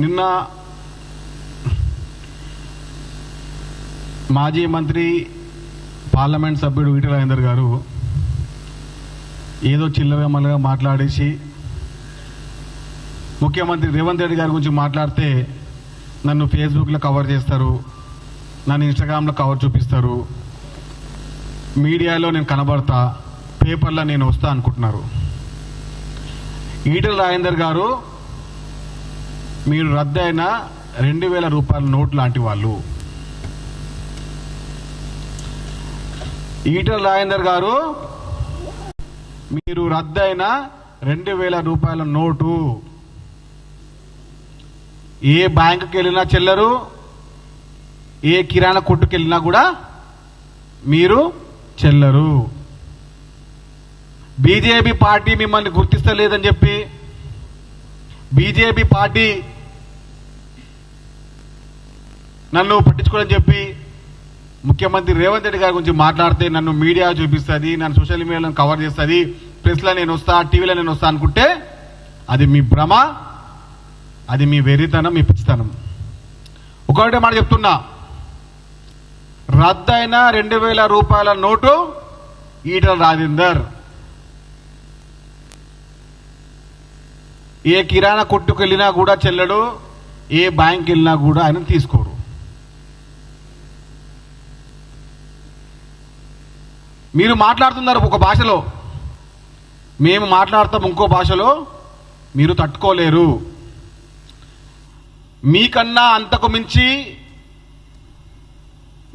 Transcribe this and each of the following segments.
నిన్న మాజీ మంత్రి పార్లమెంట్ సభ్యుడు ఈటల రాజేందర్ గారు ఏదో చిల్లవేమలుగా మాట్లాడేసి ముఖ్యమంత్రి రేవంత్ రెడ్డి గారి గురించి మాట్లాడితే నన్ను ఫేస్బుక్లో కవర్ చేస్తారు నన్ను ఇన్స్టాగ్రామ్లో కవర్ చూపిస్తారు మీడియాలో నేను కనబడతా పేపర్లో నేను వస్తా అనుకుంటున్నారు. ఈటల రాజేందర్ గారు మీరు రద్దయిన రెండు వేల రూపాయల నోట్ లాంటి వాళ్ళు. ఈటల రాజేందర్ గారు మీరు రద్దయిన రెండు వేల రూపాయల నోటు. ఏ బ్యాంకుకి వెళ్ళినా చెల్లరు ఏ కిరాణా కొట్టుకు వెళ్ళినా కూడా మీరు చెల్లరు. బీజేపీ పార్టీ మిమ్మల్ని గుర్తిస్తలేదని చెప్పి బీజేపీ పార్టీ నన్ను పట్టించుకోని చెప్పి ముఖ్యమంత్రి రేవంత్ రెడ్డి గారి గురించి మాట్లాడితే నన్ను మీడియా చూపిస్తుంది నన్ను సోషల్ మీడియాలో కవర్ చేస్తుంది ప్రెస్లో నేను వస్తా టీవీలో నేను వస్తా అనుకుంటే అది మీ భ్రమ అది మీ వెర్రితనం మీ పిచ్చితనం. ఒకటే మాట చెప్తున్నా. రద్దయిన రెండు వేల రూపాయల నోటు ఈటల రాజేందర్. ఏ కిరాణా కొట్టుకు వెళ్ళినా కూడా చెల్లడు ఏ బ్యాంక్ వెళ్ళినా కూడా ఆయన తీసుకోరు. మీరు మాట్లాడుతున్నారు ఒక భాషలో. మేము మాట్లాడతాం ఇంకో భాషలో. మీరు తట్టుకోలేరు. మీకన్నా అంతకు మించి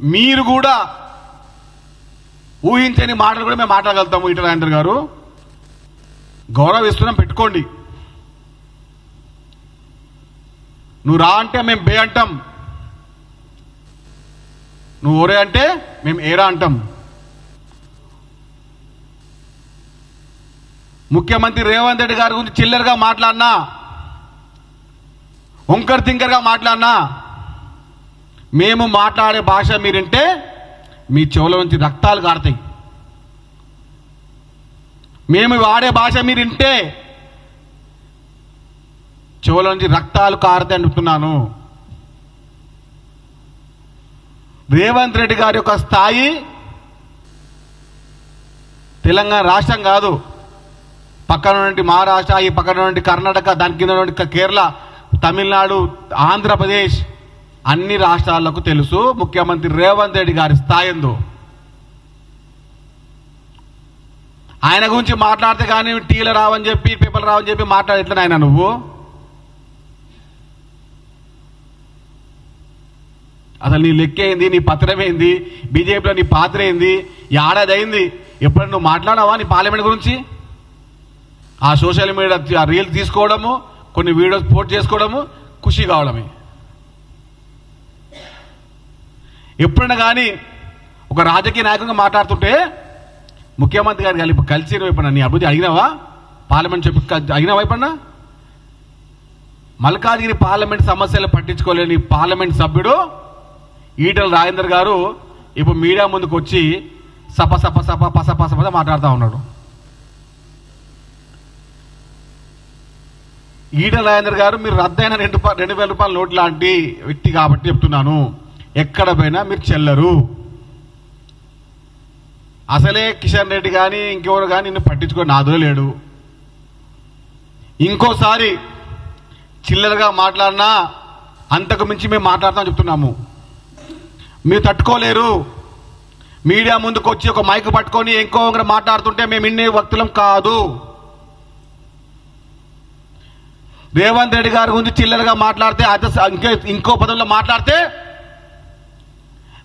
మీరు కూడా ఊహించని మాటలు కూడా మేము మాట్లాడగలుగుతాము ఈటల రాజేంద్ర గారు. గౌరవిస్తున్నాం పెట్టుకోండి. నువ్వు రా అంటే మేము బే అంటాం. నువ్వు ఓరే అంటే మేము ఏరా అంటాం. ముఖ్యమంత్రి రేవంత్ రెడ్డి గారి గురించి చిల్లరగా మాట్లాడినా ఒంకర్ తింకర్గా మాట్లాడినా మేము మాట్లాడే భాష మీరుంటే మీ చెవుల నుంచి రక్తాలు కారుతాయి. మేము వాడే భాష మీరింటే చెవుల నుంచి రక్తాలు కారుతాయి అంటున్నాను. రేవంత్ రెడ్డి గారి యొక్క స్థాయి తెలంగాణ రాష్ట్రం కాదు. పక్కన నుండి మహారాష్ట్ర ఈ పక్కన నుండి కర్ణాటక దాని కింద నుండి కేరళ తమిళనాడు ఆంధ్రప్రదేశ్ అన్ని రాష్ట్రాలకు తెలుసు ముఖ్యమంత్రి రేవంత్ రెడ్డి గారి స్థాయిందో ఆయన గురించి మాట్లాడితే కానీ టీలు రావని చెప్పి పేపర్లు రావని చెప్పి మాట్లాడట్లేదు ఆయన నువ్వు? అసలు నీ లెక్క ఏంది? నీ పత్రం ఏంది? బీజేపీలో నీ పాత్ర ఏంది? ఏడాది అయింది. ఎప్పుడు నువ్వు మాట్లాడావా నీ పార్లమెంట్ గురించి? ఆ సోషల్ మీడియా రీల్స్ తీసుకోవడము కొన్ని వీడియోస్ పోస్ట్ చేసుకోవడము ఖుషి కావడమే. ఎప్పుడైనా కానీ ఒక రాజకీయ నాయకంగా మాట్లాడుతుంటే ముఖ్యమంత్రి గారు కలిపి కలిసి వైపున నీ అభివృద్ధి అడిగినావా పార్లమెంట్ చెప్పి అడిగినావా ఇప్పుడన్నా మల్కాజ్గిరి పార్లమెంట్ సమస్యలు పట్టించుకోలేని పార్లమెంట్ సభ్యుడు ఈటల రాజేందర్ గారు ఇప్పుడు మీడియా ముందుకు వచ్చి సప సప సప పస పస పస మాట్లాడుతూ ఉన్నాడు. ఈటల రాజేందర్ గారు మీరు రద్దయిన రెండు రెండు వేల రూపాయల నోటు లాంటి వ్యక్తి కాబట్టి చెప్తున్నాను. ఎక్కడ పోయినా మీరు చెల్లరు. అసలే కిషన్ రెడ్డి కానీ ఇంకెవరు కానీ నిన్ను పట్టించుకొని నాదులో లేడు. ఇంకోసారి చిల్లరగా మాట్లాడినా అంతకు మించి మేము మాట్లాడతామని చెప్తున్నాము. మీరు తట్టుకోలేరు. మీడియా ముందుకు వచ్చి ఒక మైక్ పట్టుకొని ఇంకో మాట్లాడుతుంటే మేము ఇన్ని వక్తులం కాదు. రేవంత్ రెడ్డి గారి గురించి చిల్లరగా మాట్లాడితే అత ఇంకే ఇంకో పదంలో మాట్లాడితే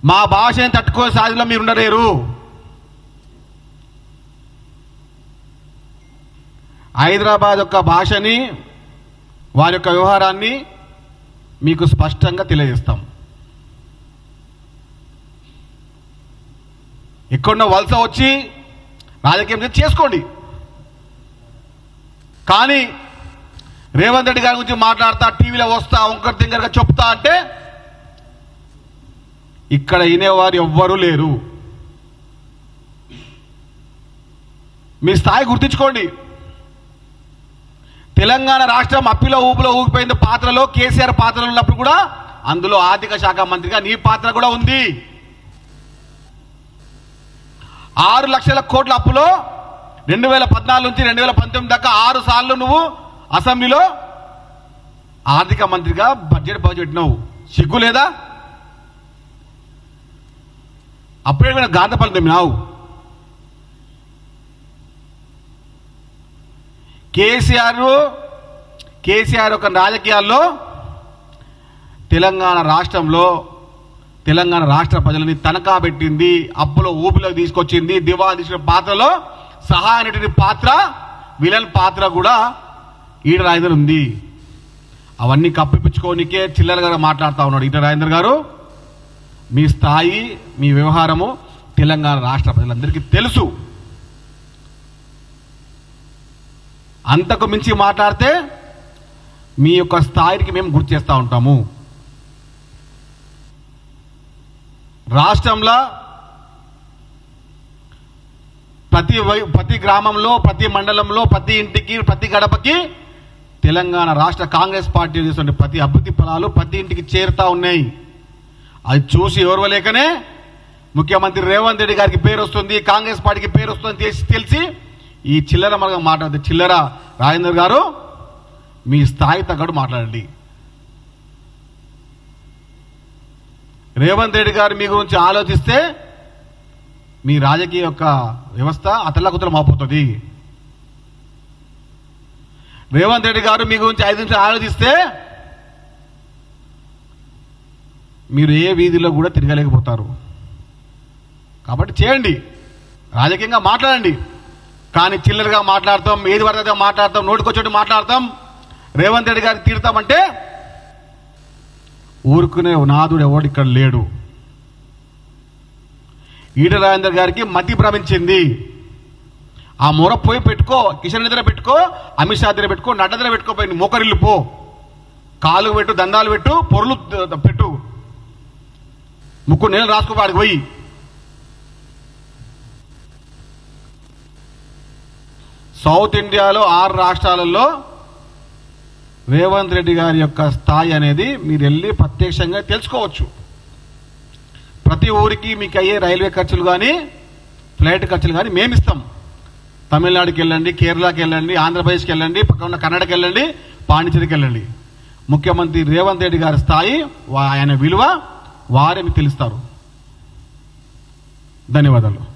మా భాషని తట్టుకునే స్థాయిలో మీరు ఉండలేరు హైదరాబాద్ యొక్క భాషని వారి యొక్క వ్యవహారాన్ని మీకు స్పష్టంగా తెలియజేస్తాం. ఎక్కడున్న వలస వచ్చి రాజకీయం చేసుకోండి. కానీ రేవంత్ రెడ్డి గారి గురించి మాట్లాడతా టీవీలో వస్తా ఒంకర్ దగ్గరగా చెప్తా అంటే ఇక్కడ వినేవారు ఎవ్వరూ లేరు. మీ స్థాయి గుర్తించుకోండి. తెలంగాణ రాష్ట్రం అప్పిలో ఊపిలో ఊగిపోయింది పాత్రలో కేసీఆర్ పాత్రలో ఉన్నప్పుడు కూడా అందులో ఆర్థిక శాఖ మంత్రిగా నీ పాత్ర కూడా ఉంది. ఆరు లక్షల కోట్ల అప్పులో రెండు వేల పద్నాలుగు నుంచి రెండు వేల పంతొమ్మిది దాకా ఆరు సార్లు నువ్వు అసెంబ్లీలో ఆర్థిక మంత్రిగా బడ్జెట్ ప్రవేశపెట్టినావు సిగ్గు లేదా? అప్పుడే గాంధపల్లి తెమ్మినావు కేసీఆర్ కేసీఆర్ ఒక రాజకీయాల్లో తెలంగాణ రాష్ట్రంలో తెలంగాణ రాష్ట్ర ప్రజలని తనఖా పెట్టింది అప్పులో ఊపిలోకి తీసుకొచ్చింది దివాదీసిన పాత్రలో సహాయ పాత్ర విలన్ పాత్ర కూడా ఈట రాజేందర్ ఉంది. అవన్నీ కప్పిపుచ్చుకోనికే గారు మాట్లాడుతూ ఉన్నాడు. ఈట రాజేందర్ గారు మీ స్థాయి మీ వ్యవహారము తెలంగాణ రాష్ట్ర ప్రజలందరికీ తెలుసు. అంతకు మించి మాట్లాడితే మీ యొక్క స్థాయికి మేము గుర్తు చేస్తూ ఉంటాము. రాష్ట్రంలో ప్రతి వై- ప్రతి గ్రామంలో ప్రతి మండలంలో ప్రతి ఇంటికి ప్రతి గడపకి తెలంగాణ రాష్ట్ర కాంగ్రెస్ పార్టీ చేసిన ప్రతి అభివృద్ధి ఫలాలు ప్రతి ఇంటికి చేరుతా ఉన్నాయి. అది చూసి ఎవరవలేకనే ముఖ్యమంత్రి రేవంత్ రెడ్డి గారికి పేరు వస్తుంది కాంగ్రెస్ పార్టీకి పేరు వస్తుంది తెలిసి తెలిసి ఈ చిల్లర మనగా మాట్లాడదు చిల్లర రాజేందర్ గారు మీ స్థాయి తగ్గడు మాట్లాడండి. రేవంత్ రెడ్డి గారు మీ గురించి ఆలోచిస్తే మీ రాజకీయ యొక్క వ్యవస్థ అతలకుతలం అవుతుంది రేవంత్ రెడ్డి గారు మీ గురించి ఐదు నిమిషాలు ఆలోచిస్తే మీరు ఏ వీధిలో కూడా తిరగలేకపోతారు. కాబట్టి చేయండి. రాజకీయంగా మాట్లాడండి. కానీ చిల్లరగా మాట్లాడతాం ఏది పడితే మాట్లాడతాం నోటికొచ్చేట్టు మాట్లాడతాం. రేవంత్ రెడ్డి గారికి తీరుతామంటే ఊరుకునే నాదుడు ఎవడు ఇక్కడ లేడు. ఈట రాజేందర్ గారికి మతి భ్రమించింది. ఆ మొర పోయి పెట్టుకో కిషన్ దగ్గర పెట్టుకో అమిత్ షా దగ్గర పెట్టుకో నడ్డ దగ్గర పెట్టుకోపోయి మోకరిల్లు పో. కాలు పెట్టు దండాలు పెట్టు పొరలు పెట్టు. ముక్కు నేను రాసుకో వాడికి పోయి. సౌత్ ఇండియాలో ఆరు రాష్ట్రాలలో రేవంత్ రెడ్డి గారి యొక్క స్థాయి అనేది మీరు వెళ్ళి ప్రత్యక్షంగా తెలుసుకోవచ్చు. ప్రతి ఊరికి మీకు అయ్యే రైల్వే ఖర్చులు కానీ ఫ్లైట్ ఖర్చులు కానీ మేము ఇస్తాం తమిళనాడుకి వెళ్ళండి కేరళకి వెళ్ళండి ఆంధ్రప్రదేశ్కి వెళ్ళండి పక్కన ఉన్న కన్నడకి వెళ్ళండి పాండిచేరికి వెళ్ళండి. ముఖ్యమంత్రి రేవంత్ రెడ్డి గారి స్థాయి ఆయన విలువ వారే మీకు తెలుస్తారు? ధన్యవాదాలు.